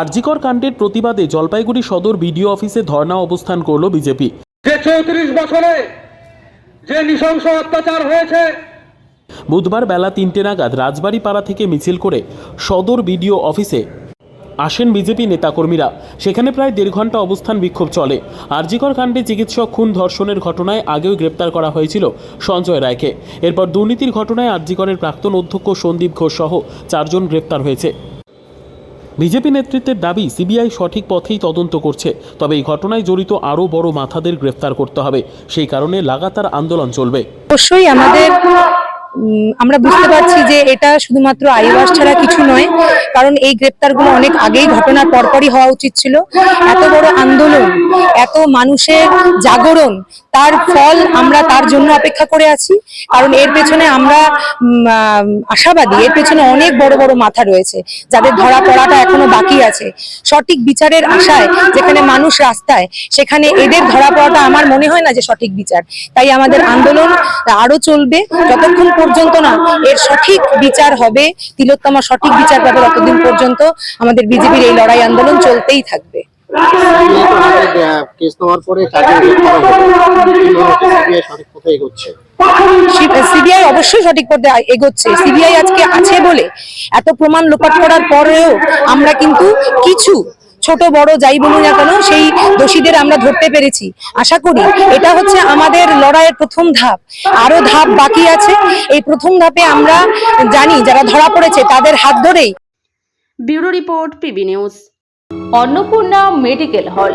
আরজিকর কাণ্ডের প্রতিবাদে জলপাইগুড়ি সদর বিডিও অফিসে ধর্ণা অবস্থান করল বিজেপি। যে চৌত্রিশ বছরে যে নৃশংস অত্যাচার হয়েছে বুধবার বেলা তিনটে নাগাদ রাজবাড়ি পাড়া থেকে মিছিল করে সদর বিডিও অফিসে আসেন বিজেপি নেতাকর্মীরা। সেখানে প্রায় দেড় ঘণ্টা অবস্থান বিক্ষোভ চলে। আরজিকর কাণ্ডে চিকিৎসক খুন ধর্ষণের ঘটনায় আগেও গ্রেপ্তার করা হয়েছিল সঞ্জয় রায়কে। এরপর দুর্নীতির ঘটনায় আরজিকরের প্রাক্তন অধ্যক্ষ সন্দীপ ঘোষ সহ চারজন গ্রেপ্তার হয়েছে। বিজেপি নেতৃত্বের দাবি সিবিআই সঠিক পথেই তদন্ত করছে, তবে এই ঘটনায় জড়িত আরও বড় মাথাদের গ্রেফতার করতে হবে। সেই কারণে লাগাতার আন্দোলন চলবে। অবশ্যই আমাদের আমরা বুঝতে পারছি যে এটা শুধুমাত্র আইওয়াস ছাড়া কিছু নয়, কারণ এই গ্রেপ্তারগুলো অনেক আগেই ঘটনার পরপরই হওয়া উচিত ছিল। এত বড় আন্দোলন এত মানুষের জাগরণ, তার ফল আমরা তার জন্য অপেক্ষা করে আছি। কারণ এর পেছনে আমরা আশাবাদী, এর পেছনে অনেক বড় বড় মাথা রয়েছে, যাদের ধরা পড়াটা এখনও বাকি আছে। সঠিক বিচারের আশায় যেখানে মানুষ রাস্তায়, সেখানে এদের ধরা পড়াটা আমার মনে হয় না যে সঠিক বিচার। তাই আমাদের আন্দোলন আরও চলবে। যতক্ষণ পর্যন্ত না এর সঠিক বিচার হবে, তিলোত্তমা সঠিক বিচার পাবে, ততদিন পর্যন্ত আমাদের বিজেপির এই লড়াই আন্দোলন চলতেই থাকবে। কেস নেওয়ার পরে সঠিক পথে এগোচ্ছে। সিবিআই অবশ্যই সঠিক পথে এগোচ্ছে। সিবিআই আজকে আছে বলে এত প্রমাণ লোপাট করার পরেও আমরা কিন্তু কিছু ছোট বড় যাই বলুন না কেন সেই দোষীদের আমরা ধরতে পেরেছি। আশা করি এটা হচ্ছে আমাদের লড়াইয়ের প্রথম ধাপ। আরও ধাপ বাকি আছে। এই প্রথম ধাপে আমরা জানি যারা ধরা পড়েছে তাদের হাত ধরেই। Bureau report PB news. Annapurna medical hall.